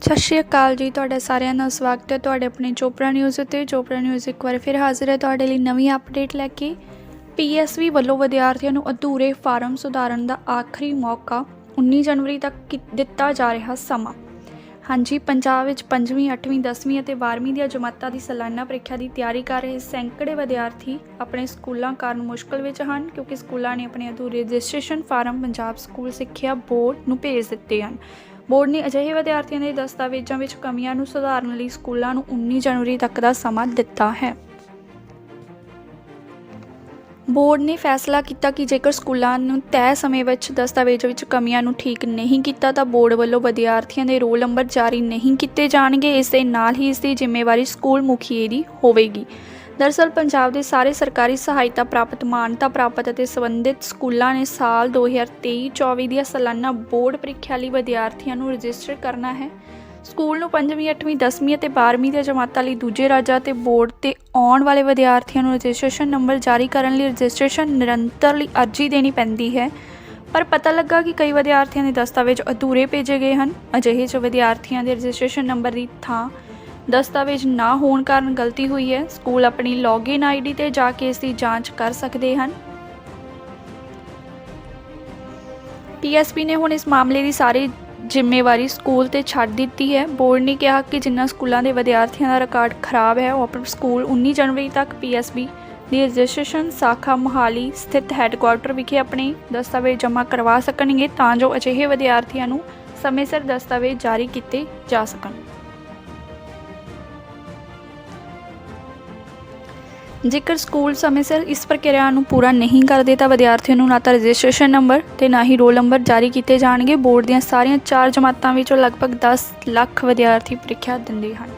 ਸਤਿ ਸ਼੍ਰੀ ਅਕਾਲ ਜੀ ਤੁਹਾਡਾ ਸਾਰਿਆਂ ਦਾ ਸਵਾਗਤ ਹੈ ਤੁਹਾਡੇ ਆਪਣੇ ਚੋਪੜਾ ਨਿਊਜ਼ ਉੱਤੇ ਚੋਪੜਾ ਨਿਊਜ਼ ਇੱਕ ਵਾਰ ਫਿਰ ਹਾਜ਼ਰ ਹੈ ਤੁਹਾਡੇ ਲਈ ਨਵੀਂ ਅਪਡੇਟ ਲੈ ਕੇ। ਪੀਐਸਵੀ ਵੱਲੋਂ ਵਿਦਿਆਰਥੀਆਂ ਨੂੰ ਅਧੂਰੇ ਫਾਰਮ ਸੁਧਾਰਨ ਦਾ ਆਖਰੀ ਮੌਕਾ 19 ਜਨਵਰੀ ਤੱਕ ਕੀ- ਦਿੱਤਾ ਜਾ ਰਿਹਾ ਸਮਾਂ। ਹਾਂਜੀ, ਪੰਜਾਬ ਵਿੱਚ 5ਵੀਂ 8ਵੀਂ 10ਵੀਂ ਅਤੇ 12ਵੀਂ ਦੀਆਂ ਜਮਾਤਾਂ ਦੀ ਸਾਲਾਨਾ ਪ੍ਰੀਖਿਆ ਦੀ ਤਿਆਰੀ ਕਰ ਰਹੇ ਸੈਂਕੜੇ ਵਿਦਿਆਰਥੀ ਆਪਣੇ ਸਕੂਲਾਂ ਕਾਰਨ ਮੁਸ਼ਕਲ ਵਿੱਚ ਹਨ ਕਿਉਂਕਿ ਸਕੂਲਾਂ ਨੇ ਆਪਣੇ ਅਧੂਰੇ ਰਜਿਸਟ੍ਰੇਸ਼ਨ ਫਾਰਮ ਪੰਜਾਬ ਸਕੂਲ ਸਿੱਖਿਆ ਬੋਰਡ ਨੂੰ ਭੇਜ ਦਿੱਤੇ ਹਨ। ਬੋਰਡ ਨੇ ਅਜਿਹੇ ਵਿਦਿਆਰਥੀਆਂ ਦੇ ਦਸਤਾਵੇਜ਼ਾਂ ਵਿੱਚ ਕਮੀਆਂ ਨੂੰ ਸੁਧਾਰਨ ਲਈ ਸਕੂਲਾਂ ਨੂੰ 19 ਜਨਵਰੀ ਤੱਕ ਦਾ ਸਮਾਂ ਦਿੱਤਾ ਹੈ। ਬੋਰਡ ਨੇ ਫੈਸਲਾ ਕੀਤਾ ਕਿ ਜੇਕਰ ਸਕੂਲਾਂ ਨੂੰ ਤੈਅ ਸਮੇਂ ਵਿੱਚ ਦਸਤਾਵੇਜ਼ ਵਿੱਚ ਕਮੀਆਂ ਨੂੰ ਠੀਕ ਨਹੀਂ ਕੀਤਾ, ਤਾਂ ਬੋਰਡ ਵੱਲੋਂ ਵਿਦਿਆਰਥੀਆਂ ਦੇ ਰੋਲ ਨੰਬਰ ਜਾਰੀ ਨਹੀਂ ਕੀਤੇ ਜਾਣਗੇ। ਇਸ ਦੇ ਨਾਲ ਹੀ ਇਸ ਦੀ ਜ਼ਿੰਮੇਵਾਰੀ ਸਕੂਲ ਮੁਖੀਏ ਦੀ ਹੋਵੇਗੀ। ਦਰਅਸਲ ਪੰਜਾਬ ਦੇ ਸਾਰੇ ਸਰਕਾਰੀ ਸਹਾਇਤਾ ਪ੍ਰਾਪਤ ਮਾਨਤਾ ਪ੍ਰਾਪਤ ਅਤੇ ਸੰਬੰਧਿਤ ਸਕੂਲਾਂ ਨੇ ਸਾਲ 2023-24 ਦੀਆਂ ਸਾਲਾਨਾ ਬੋਰਡ ਪ੍ਰੀਖਿਆ ਲਈ ਵਿਦਿਆਰਥੀਆਂ ਨੂੰ ਰਜਿਸਟਰ ਕਰਨਾ ਹੈ। ਸਕੂਲ ਨੂੰ 5ਵੀਂ 8ਵੀਂ 10ਵੀਂ ਅਤੇ 12ਵੀਂ ਦੀਆਂ ਜਮਾਤਾਂ ਲਈ ਦੂਜੇ ਰਾਜਾਂ ਤੇ ਬੋਰਡ ਤੇ ਆਉਣ ਵਾਲੇ ਵਿਦਿਆਰਥੀਆਂ ਨੂੰ ਰਜਿਸਟ੍ਰੇਸ਼ਨ ਨੰਬਰ ਜਾਰੀ ਕਰਨ ਲਈ ਰਜਿਸਟ੍ਰੇਸ਼ਨ ਨਿਰੰਤਰ ਲਈ ਅਰਜ਼ੀ ਦੇਣੀ ਪੈਂਦੀ ਹੈ। ਪਰ ਪਤਾ ਲੱਗਾ ਕਿ ਕਈ ਵਿਦਿਆਰਥੀਆਂ ਦੇ ਦਸਤਾਵੇਜ਼ ਅਧੂਰੇ ਭੇਜੇ ਗਏ ਹਨ। ਅਜਿਹੇ 'ਚ ਵਿਦਿਆਰਥੀਆਂ ਦੇ ਰਜਿਸਟ੍ਰੇਸ਼ਨ ਨੰਬਰ ਦੀ ਥਾਂ ਦਸਤਾਵੇਜ਼ ਨਾ ਹੋਣ ਕਾਰਨ ਗਲਤੀ ਹੋਈ ਹੈ। ਸਕੂਲ ਆਪਣੀ ਲੌਗਇਨ ਆਈਡੀ ਤੇ ਜਾ ਕੇ ਇਸ ਦੀ ਜਾਂਚ ਕਰ ਸਕਦੇ ਹਨ। ਪੀਐਸਪੀ ਨੇ ਹੁਣ ਇਸ ਮਾਮਲੇ ਦੀ ਸਾਰੀ ਜ਼ਿੰਮੇਵਾਰੀ ਸਕੂਲ ਤੇ ਛੱਡ ਦਿੱਤੀ ਹੈ। ਬੋਰਡ ਨੇ ਕਿਹਾ ਕਿ ਜਿਨ੍ਹਾਂ ਸਕੂਲਾਂ ਦੇ ਵਿਦਿਆਰਥੀਆਂ ਦਾ ਰਿਕਾਰਡ ਖਰਾਬ ਹੈ, ਉਹ ਆਪਣੇ ਸਕੂਲ 19 ਜਨਵਰੀ ਤੱਕ ਪੀਐਸਬੀ ਦੀ ਰਜਿਸਟ੍ਰੇਸ਼ਨ ਸਾਖਾ ਮੋਹਾਲੀ ਸਥਿਤ ਹੈੱਡਕੁਆਰਟਰ ਵਿਖੇ ਆਪਣੇ ਦਸਤਾਵੇਜ਼ ਜਮ੍ਹਾਂ ਕਰਵਾ ਸਕਣਗੇ ਤਾਂ ਜੋ ਅਜਿਹੇ ਵਿਦਿਆਰਥੀਆਂ ਨੂੰ ਸਮੇਂ ਸਿਰ ਦਸਤਾਵੇਜ਼ ਜਾਰੀ ਕੀਤੇ ਜਾ ਸਕਣ। ਜੇਕਰ ਸਕੂਲ ਸਮੇਂ ਸਿਰ ਇਸ ਪ੍ਰਕਿਰਿਆ ਨੂੰ ਪੂਰਾ ਨਹੀਂ ਕਰਦੇ ਤਾਂ ਵਿਦਿਆਰਥੀਆਂ ਨੂੰ ਨਾ ਤਾਂ ਰਜਿਸਟ੍ਰੇਸ਼ਨ ਨੰਬਰ ਤੇ ਨਾ ਹੀ ਰੋਲ ਨੰਬਰ ਜਾਰੀ ਕੀਤੇ ਜਾਣਗੇ। ਬੋਰਡ ਦੀਆਂ ਸਾਰੀਆਂ ਚਾਰ ਜਮਾਤਾਂ ਵਿੱਚੋਂ ਲਗਭਗ 10 ਲੱਖ ਵਿਦਿਆਰਥੀ ਪ੍ਰੀਖਿਆ ਦਿੰਦੇ ਹਨ।